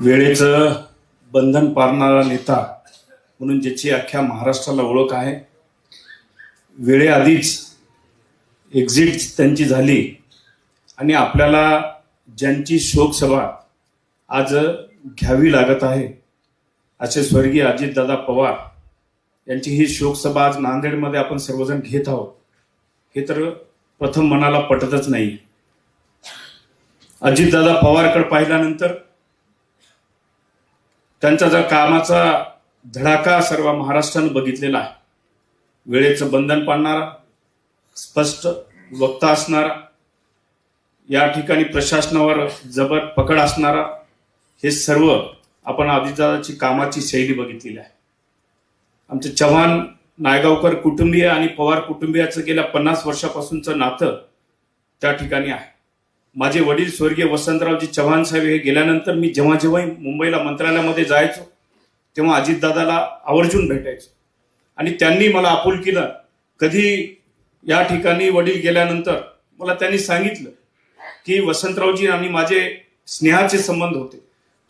वेळेचं बंधन पाळणारा नेता म्हणून ज्याची अख्ख्या महाराष्ट्राला ओळख आहे. वेळेआधीच एक्झिट त्यांची झाली आणि आपल्याला ज्यांची शोकसभा आज घ्यावी लागत आहे असे स्वर्गीय अजितदादा पवार यांची ही शोकसभा आज नांदेडमध्ये आपण सर्वजण घेत आहोत. हे तर प्रथम मनाला पटतच नाही. अजितदादा पवारकडे पाहिल्यानंतर त्यांचा जर कामाचा धडाका सर्व महाराष्ट्रानं बघितलेला आहे. वेळेचं बंधन पाडणारा स्पष्ट वक्ता असणारा या ठिकाणी प्रशासनावर जबर पकड असणारा हे सर्व आपण अजितदादाची कामाची शैली बघितलेली आहे. आमचे चव्हाण नायगावकर कुटुंबीय आणि पवार कुटुंबियाचं गेल्या पन्नास वर्षापासूनचं नातं त्या ठिकाणी आहे. माझे वडील स्वर्गीय वसंतरावजी चव्हाण साहेब हे गेल्यानंतर मी जेव्हा जेव्हा मुंबईला मंत्रालयामध्ये जायचो तेव्हा अजितदादाला आवर्जून भेटायचो. आणि त्यांनी मला आपुलकीनं कधी या ठिकाणी वडील गेल्यानंतर मला त्यांनी सांगितलं की वसंतरावजी आणि माझे स्नेहाचे संबंध होते.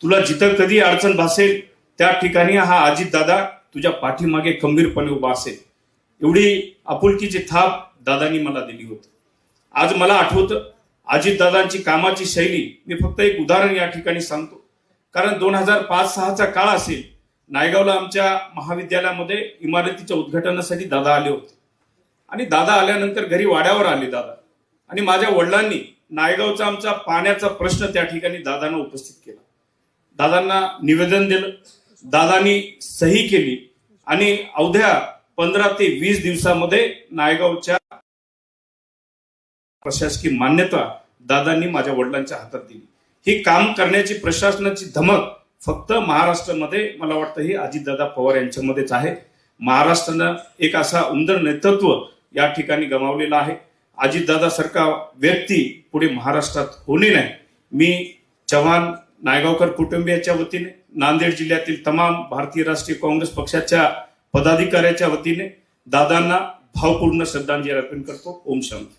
तुला जिथं कधी अडचण भासेल त्या ठिकाणी हा अजितदादा तुझ्या पाठीमागे खंबीरपणे उभा असेल. एवढी आपुलकीची थाप दादांनी मला दिली होती. आज मला आठवतं अजितदादांची कामाची शैली मी फक्त एक उदाहरण या ठिकाणी सांगतो. कारण दोन हजार पाच सहाचा काळ असेल नायगावला आमच्या महाविद्यालयामध्ये इमारतीच्या उद्घाटनासाठी दादा आले होते. आणि दादा आल्यानंतर घरी वाड्यावर आले दादा. आणि माझ्या वडिलांनी नायगावचा आमचा पाण्याचा प्रश्न त्या ठिकाणी दादांना उपस्थित केला. दादांना निवेदन दिलं. दादांनी सही केली. आणि अवघ्या पंधरा ते वीस दिवसामध्ये नायगावच्या प्रशासकीय मान्यता दादांनी माझ्या वडिलांच्या हातात दिली. ही काम करण्याची प्रशासनाची धमक फक्त महाराष्ट्रामध्ये मला वाटतं ही अजितदादा पवार यांच्यामध्येच आहे. महाराष्ट्रानं एक असा उंदर नेतृत्व या ठिकाणी गमावलेला आहे. अजितदादा सारखा व्यक्ती पुढे महाराष्ट्रात होणे नाही. मी चव्हाण नायगावकर कुटुंबियाच्या वतीने नांदेड जिल्ह्यातील तमाम भारतीय राष्ट्रीय काँग्रेस पक्षाच्या पदाधिकाऱ्याच्या वतीने दादांना भावपूर्ण श्रद्धांजली अर्पण करतो. ओम शांती.